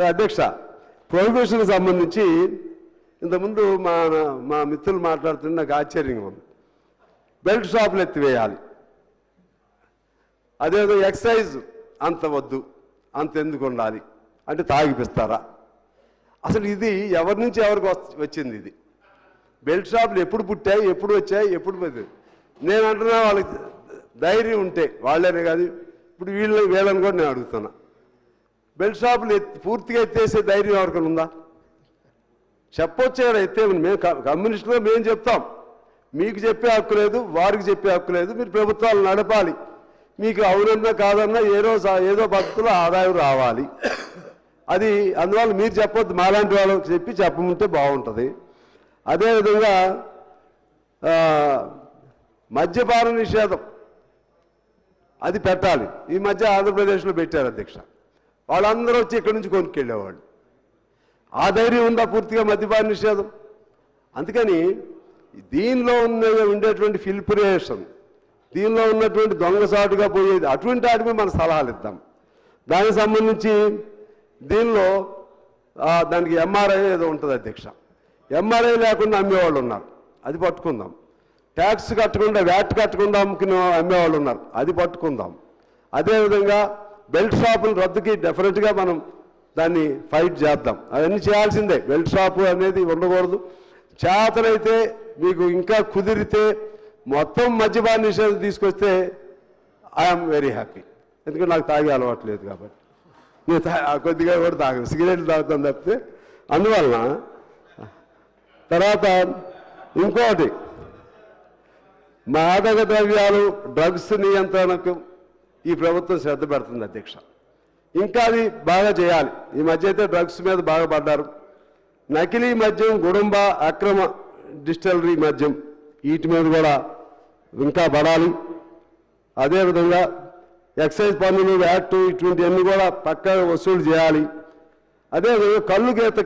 Sir అధ్యక్ష ప్రొహిబిషన్కి సంబంధించి ఇంతకుముందు మా మా మిత్రులు మాట్లాడుతుంటే నాకు ఆశ్చర్యంగా ఉంది. బెల్ట్ షాపులు ఎత్తివేయాలి. అదేదో ఎక్సైజ్ అంత వద్దు అంత ఎందుకు ఉండాలి? అంటే తాగిపిస్తారా? అసలు ఇది ఎవరి నుంచి ఎవరికి వచ్చింది ఇది? బెల్ట్ షాపులు ఎప్పుడు పుట్టాయి ఎప్పుడు వచ్చాయి ఎప్పుడు పోతాయి? నేను అంటున్నా వాళ్ళకి ధైర్యం ఉంటే వాళ్ళేనే కాదు ఇప్పుడు వీళ్ళు వీళ్ళని కూడా నేను అడుగుతున్నా. బెల్ట్ షాపులు పూర్తిగా ఎత్తేసే ధైర్యం ఎవరికైనా ఉందా? చెప్పొచ్చు కదా ఎత్తే మేము కమ్యూనిస్టులో మేము చెప్తాం. మీకు చెప్పే హక్కు లేదు వారికి చెప్పే హక్కు లేదు మీరు ప్రభుత్వాలు నడపాలి. మీకు అవునన్నా కాదన్నా ఏదో ఏదో పద్ధతిలో ఆదాయం రావాలి. అది అందువల్ల మీరు చెప్పొద్దు మాలాంటి వాళ్ళకి చెప్పి చెప్పమంటే బాగుంటుంది. అదేవిధంగా మద్యపాన నిషేధం. అది పెట్టాలి. ఈ మధ్య ఆంధ్రప్రదేశ్లో పెట్టారు అధ్యక్ష. వాళ్ళందరూ వచ్చి ఇక్కడి నుంచి కొనుక్కెళ్ళేవాళ్ళు ఆ ధైర్యం ఉందా పూర్తిగా మద్యపాన నిషేధం? అందుకని దీనిలో ఉన్న ఉండేటువంటి ఫిల్పరేషన్ దీనిలో ఉన్నటువంటి దొంగసాటుగా పోయేది అటువంటి వాటికి మనం సలహాలు ఇద్దాం. దానికి సంబంధించి దీనిలో దానికి ఎంఆర్ఐ ఏదో ఉంటుంది అధ్యక్ష. ఎంఆర్ఐ లేకుండా అమ్మేవాళ్ళు ఉన్నారు. అది పట్టుకుందాం. ట్యాక్స్ కట్టకుండా వ్యాట్ కట్టకుండా అమ్ముకునే అమ్మేవాళ్ళు ఉన్నారు. అది పట్టుకుందాం. అదేవిధంగా బెల్ట్ షాపుల రద్దుకి డెఫినెట్గా మనం దాన్ని ఫైట్ చేద్దాం. అవన్నీ చేయాల్సిందే. బెల్ట్ షాపు అనేది ఉండకూడదు. చేతనైతే మీకు ఇంకా కుదిరితే మొత్తం మద్యపాన నిషేధం తీసుకొస్తే ఐఎమ్ వెరీ హ్యాపీ ఎందుకంటే నాకు తాగే అలవాటు లేదు కాబట్టి. నేను తా- కొద్దిగా కూడా తాగను. సిగరెట్లు తాగుతాను తప్పితే అందువలన తర్వాత ఇంకోటి. మాదక ద్రవ్యాలు డ్రగ్స్ నియంత్రణకు ఈ ప్రభుత్వం శ్రద్ధ పెడుతుంది అధ్యక్ష. ఇంకా అది బాగా చేయాలి. ఈ మధ్య అయితే డ్రగ్స్ మీద బాగా పడ్డారు. నకిలీ మద్యం గుడుంబ అక్రమ డిస్టిలరీ మద్యం వీటి మీద కూడా ఇంకా పడాలి. అదేవిధంగా ఎక్సైజ్ పన్నులు వ్యాట్ ఇటువంటివన్నీ కూడా పక్కగా వసూలు చేయాలి. అదేవిధంగా కళ్ళు గీత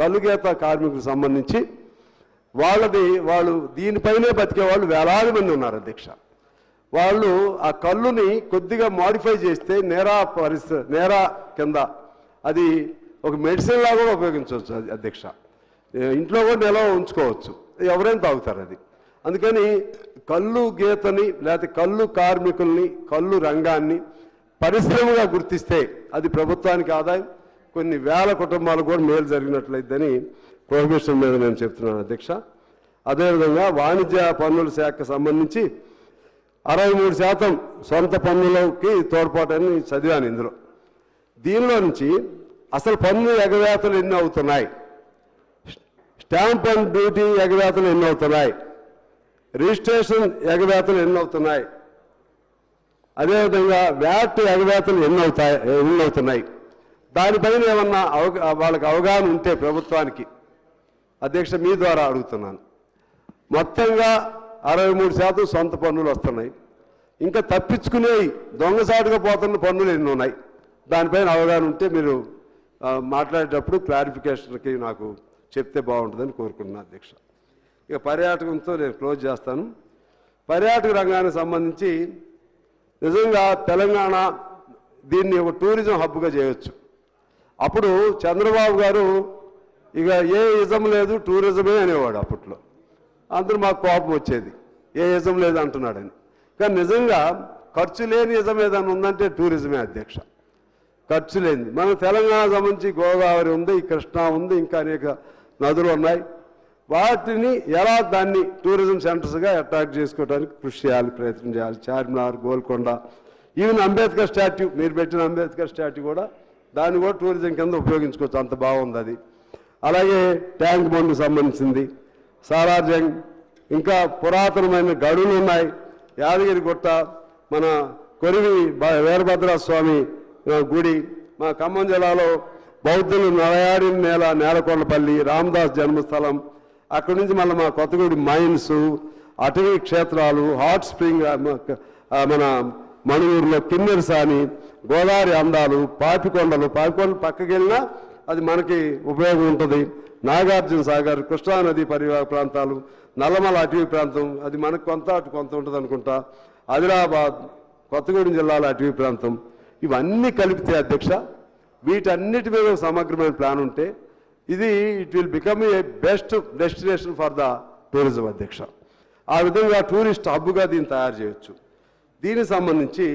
కళ్ళు గీత కార్మికులకు సంబంధించి వాళ్ళది వాళ్ళు దీనిపైనే బతికే వాళ్ళు వేలాది మంది ఉన్నారు అధ్యక్ష. వాళ్ళు ఆ కళ్ళుని కొద్దిగా మాడిఫై చేస్తే నేరా పరిస్థితి నేరా కింద. అది ఒక మెడిసిన్ లాగా కూడా ఉపయోగించవచ్చు అది అధ్యక్ష. ఇంట్లో కూడా నిల్వ ఉంచుకోవచ్చు. ఎవరైనా తాగుతారు అది. అందుకని కళ్ళు గీతని లేకపోతే కళ్ళు కార్మికుల్ని కళ్ళు రంగాన్ని పరిశ్రమగా గుర్తిస్తే అది ప్రభుత్వానికి ఆదాయం. కొన్ని వేల కుటుంబాలకు కూడా మేలు జరిగినట్లయిద్దని ప్రొహిబిషన్ మీద నేను చెప్తున్నాను అధ్యక్ష. అదేవిధంగా వాణిజ్య పన్నుల శాఖకు సంబంధించి అరవై మూడు శాతం సొంత పన్నులకి తోడ్పాటని చదివాను ఇందులో. దీనిలో నుంచి అసలు పన్ను ఎగవేతలు ఎన్ని అవుతున్నాయి? స్టాంప్ అండ్ డ్యూటీ ఎగవేతలు ఎన్ని అవుతున్నాయి? రిజిస్ట్రేషన్ ఎగవేతలు ఎన్ని అవుతున్నాయి? అదేవిధంగా వ్యాట్ ఎగవేతలు ఎన్ని అవుతాయి ఎన్ని అవుతున్నాయి? దానిపైన ఏమన్నా వాళ్ళకి అవగాహన ఉంటే ప్రభుత్వానికి. అధ్యక్ష మీ ద్వారా అడుగుతున్నాను. మొత్తంగా అరవై మూడు శాతం సొంత పన్నులు వస్తున్నాయి. ఇంకా తప్పించుకునేవి దొంగసాటుగా పోతున్న పన్నులు ఎన్ని ఉన్నాయి. దానిపైన అవగాహన ఉంటే మీరు మాట్లాడేటప్పుడు క్లారిఫికేషన్కి నాకు చెప్తే బాగుంటుందని కోరుకుంటున్నాను అధ్యక్ష. ఇక పర్యాటకంతో నేను క్లోజ్ చేస్తాను. పర్యాటక రంగానికి సంబంధించి నిజంగా తెలంగాణ దీన్ని ఒక టూరిజం హబ్గా చేయొచ్చు. అప్పుడు చంద్రబాబు గారు ఇక ఏ ఇజం లేదు టూరిజమే అనేవాడు అప్పట్లో. అందరూ మాకు కోపం వచ్చేది. ఏ యజం లేదు అంటున్నాడని. కానీ నిజంగా ఖర్చు లేని యజం ఏదైనా ఉందంటే టూరిజమే అధ్యక్ష. ఖర్చు లేనిది మన తెలంగాణ సంబంధించి గోదావరి ఉంది కృష్ణా ఉంది ఇంకా అనేక నదులు ఉన్నాయి. వాటిని ఎలా దాన్ని టూరిజం సెంటర్స్గా అట్రాక్ట్ చేసుకోవడానికి కృషి చేయాలి ప్రయత్నం చేయాలి. చార్మినార్ గోల్కొండ ఈవెన్ అంబేద్కర్ స్టాట్యూ మీరు పెట్టిన అంబేద్కర్ స్టాట్యూ కూడా దాన్ని కూడా టూరిజం కింద ఉపయోగించుకోవచ్చు. అంత బాగుంది అది. అలాగే ట్యాంక్ బండ్కు సంబంధించింది. సాలార్జంగ్ ఇంకా పురాతనమైన గడులు ఉన్నాయి. యాదగిరి గుట్ట మన కొరివి బ- వీరభద్ర స్వామి గుడి మా ఖమ్మం జిల్లాలో బౌద్ధులు నలయాడి నేల నేలకొండపల్లి రామదాస్ జన్మస్థలం. అక్కడి నుంచి మళ్ళీ మా కొత్తగూడి మైన్స్ అటవీ క్షేత్రాలు హాట్ స్ప్రింగ్ మన మణుగూరులో కిన్నెరసాని గోదావరి అందాలు పాపికొండలు. పాపికొండలు పక్కకి వెళ్ళినా అది మనకి ఉపయోగం ఉంటుంది. నాగార్జున సాగర్ కృష్ణానది పరివాహ ప్రాంతాలు నల్లమల అటవీ ప్రాంతం అది మనకు కొంత అటు కొంత ఉంటుంది అనుకుంటా. ఆదిలాబాద్ కొత్తగూడెం జిల్లాల అటవీ ప్రాంతం ఇవన్నీ కలిపితే అధ్యక్ష వీటన్నిటి మీద సమగ్రమైన ప్లాన్ ఉంటే ఇది it will become a best destination for the tourism అధ్యక్ష. ఆ విధంగా టూరిస్ట్ హబ్గా దీన్ని తయారు చేయొచ్చు. దీనికి సంబంధించి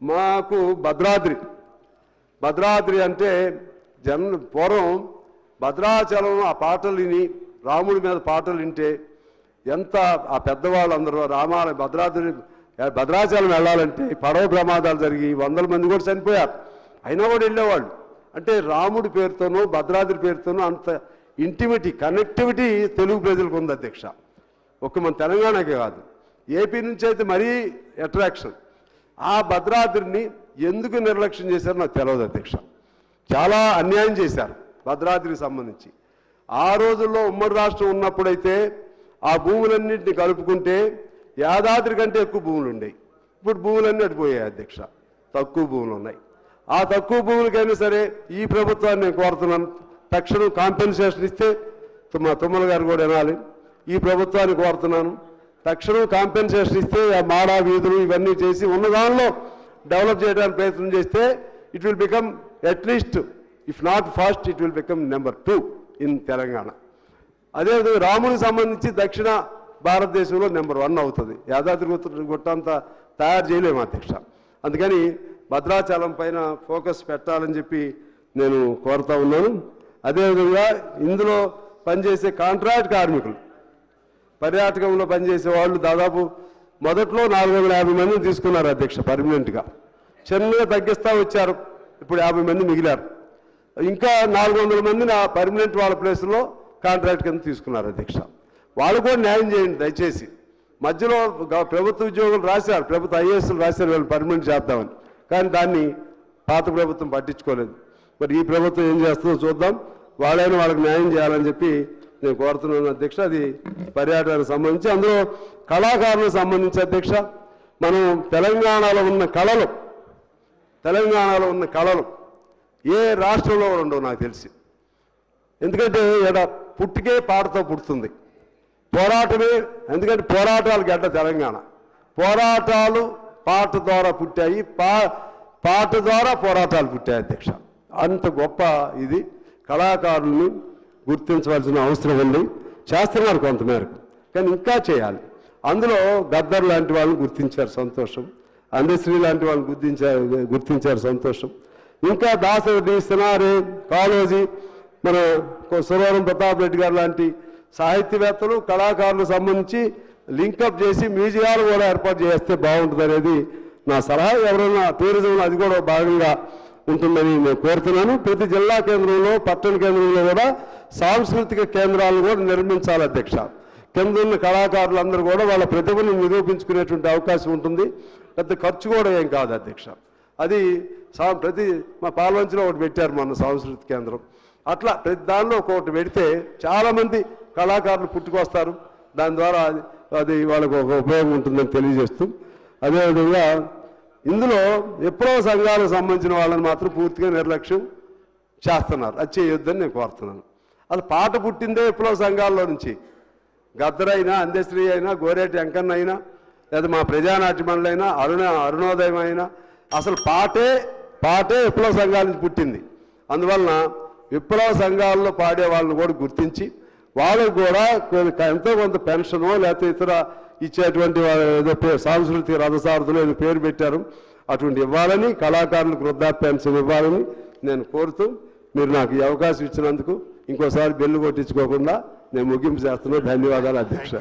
మాకు భద్రాద్రి భద్రాద్రి అంటే జన్ పూర్వం భద్రాచలం ఆ పాటలు విని రాముడి మీద పాటలు వింటే ఎంత ఆ పెద్దవాళ్ళందరూ రామాల భద్రాద్రి భద్రాచలం వెళ్ళాలంటే పడవ ప్రమాదాలు జరిగి వందల మంది కూడా చనిపోయారు. అయినా కూడా వెళ్ళేవాళ్ళు. అంటే రాముడి పేరుతోనూ భద్రాద్రి పేరుతోనూ అంత ఇంటిమిటీ కనెక్టివిటీ తెలుగు ప్రజలకు ఉంది అధ్యక్ష. ఒక్క మన తెలంగాణకే కాదు. ఏపీ నుంచి అయితే మరీ అట్రాక్షన్ ఆ భద్రాద్రిని ఎందుకు నిర్లక్ష్యం చేశారో నాకు తెలియదు అధ్యక్ష. చాలా అన్యాయం చేశారు. భద్రాద్రికి సంబంధించి. ఆ రోజుల్లో ఉమ్మడి రాష్ట్రం ఉన్నప్పుడైతే ఆ భూములన్నింటినీ కలుపుకుంటే యాదాద్రి కంటే ఎక్కువ భూములు ఉండేవి ఇప్పుడు భూములన్నీ అడిపోయాయి అధ్యక్ష. తక్కువ భూములు ఉన్నాయి. ఆ తక్కువ భూములకైనా సరే ఈ ప్రభుత్వాన్ని నేను కోరుతున్నాను. తక్షణం కాంపెన్సేషన్ ఇస్తే మా తుమ్మల గారు కూడా వినాలి. ఈ ప్రభుత్వాన్ని కోరుతున్నాను. తక్షణం కాంపెన్సేషన్ ఇస్తే ఆ మాడా వీధులు ఇవన్నీ చేసి ఉన్న దానిలో డెవలప్ చేయడానికి ప్రయత్నం చేస్తే it will become at least if not fast it will become number two in Telangana అదేవిధంగా రామునికి సంబంధించి దక్షిణ భారతదేశంలో నెంబర్ వన్ అవుతుంది. యాదాద్రి గుట్ట గుట్టంతా తయారు చేయలేము అధ్యక్ష. అందుకని భద్రాచలం పైన ఫోకస్ పెట్టాలని చెప్పి నేను కోరుతా ఉన్నాను. అదేవిధంగా ఇందులో పనిచేసే కాంట్రాక్ట్ కార్మికులు పర్యాటకంలో పనిచేసే వాళ్ళు దాదాపు మొదట్లో నాలుగు వందల యాభై మందిని తీసుకున్నారు అధ్యక్ష పర్మనెంట్గా చిన్నగా తగ్గిస్తూ వచ్చారు. ఇప్పుడు యాభై మంది మిగిలారు. ఇంకా నాలుగు వందల మందిని ఆ పర్మనెంట్ వాళ్ళ ప్లేస్లో కాంట్రాక్ట్ కింద తీసుకున్నారు అధ్యక్ష. వాళ్ళు కూడా న్యాయం చేయండి దయచేసి. మధ్యలో ప్రభుత్వ ఉద్యోగులు రాశారు ప్రభుత్వ ఐఏఎస్లు రాశారు వీళ్ళు పర్మనెంట్ చేద్దామని. కానీ దాన్ని పాత ప్రభుత్వం పట్టించుకోలేదు. మరి ఈ ప్రభుత్వం ఏం చేస్తుందో చూద్దాం. వాళ్ళైనా వాళ్ళకి న్యాయం చేయాలని చెప్పి నేను కోరుతున్నాను అధ్యక్ష. అది పర్యాటకానికి సంబంధించి. అందులో కళాకారులకు సంబంధించి అధ్యక్ష మనం తెలంగాణలో ఉన్న కళలు తెలంగాణలో ఉన్న కళలు ఏ రాష్ట్రంలో ఉండవు నాకు తెలిసి. ఎందుకంటే ఇక్కడ పుట్టికే పాటతో పుడుతుంది. పోరాటమే ఎందుకంటే పోరాటాలు గడ్డ తెలంగాణ. పోరాటాలు పాట ద్వారా పుట్టాయి పా పాట ద్వారా పోరాటాలు పుట్టాయి అధ్యక్ష. అంత గొప్ప ఇది. కళాకారుల్ని గుర్తించవలసిన అవసరం ఉంది. చేస్తున్నారు కొంతమేరకు కానీ ఇంకా చేయాలి. అందులో గద్దర్ లాంటి వాళ్ళని గుర్తించారు సంతోషం. అందశ్రీ లాంటి వాళ్ళని గుర్తించారు గుర్తించారు సంతోషం. ఇంకా దాసరి సినారే కాళోజీ మన సురవరం ప్రతాప్ రెడ్డి గారు లాంటి సాహిత్యవేత్తలు కళాకారులకు సంబంధించి లింకప్ చేసి మ్యూజియాలు కూడా ఏర్పాటు చేస్తే బాగుంటుంది అనేది నా సలహా. ఎవరైనా టూరిజంలో అది కూడా భాగంగా ఉంటుందని నేను కోరుతున్నాను. ప్రతి జిల్లా కేంద్రంలో పట్టణ కేంద్రంలో కూడా సాంస్కృతిక కేంద్రాలను కూడా నిర్మించాలి అధ్యక్ష. కింద ఉన్న కళాకారులందరూ కూడా వాళ్ళ ప్రతిభను నిరూపించుకునేటువంటి అవకాశం ఉంటుంది. పెద్ద ఖర్చు కూడా ఏం కాదు అధ్యక్ష. అది ప్రతి మా పాల్వంచిలో ఒకటి పెట్టారు మన సాంస్కృతిక కేంద్రం. అట్లా ప్రతి దానిలో ఒక్కొక్కటి పెడితే చాలామంది కళాకారులు పుట్టుకొస్తారు. దాని ద్వారా అది అది వాళ్ళకు ఒక ఉపయోగం ఉంటుందని తెలియజేస్తూ అదేవిధంగా ఇందులో ఎప్పుడో సంఘాలకు సంబంధించిన వాళ్ళని మాత్రం పూర్తిగా నిర్లక్ష్యం చేస్తున్నారు. అది చేయొద్దని నేను కోరుతున్నాను. అది పాట పుట్టిందే విప్లవ సంఘాల్లో నుంచి. గద్దరైనా అందశ్రీ అయినా గోరేటి వెంకన్న అయినా లేదా మా ప్రజానాట్య మండలి అయినా అరుణ అరుణోదయం అయినా అసలు పాటే పాటే విప్లవ సంఘాల నుంచి పుట్టింది. అందువలన విప్లవ సంఘాల్లో పాడే వాళ్ళని కూడా గుర్తించి వాళ్ళకు కూడా కొన్ని- ఎంతో కొంత పెన్షను లేకపోతే ఇతర ఇచ్చేటువంటి ఏదో సాంస్కృతిక రథసారథులు ఏదో పేరు పెట్టారు. అటువంటి ఇవ్వాలని కళాకారులకు వృద్ధాప్య ఇవ్వాలని నేను కోరుతూ మీరు నాకు ఈ అవకాశం ఇచ్చినందుకు ఇంకోసారి బెల్లు కొట్టించుకోకుండా నేను ముగింపు చేస్తున్నా. ధన్యవాదాలు అధ్యక్ష.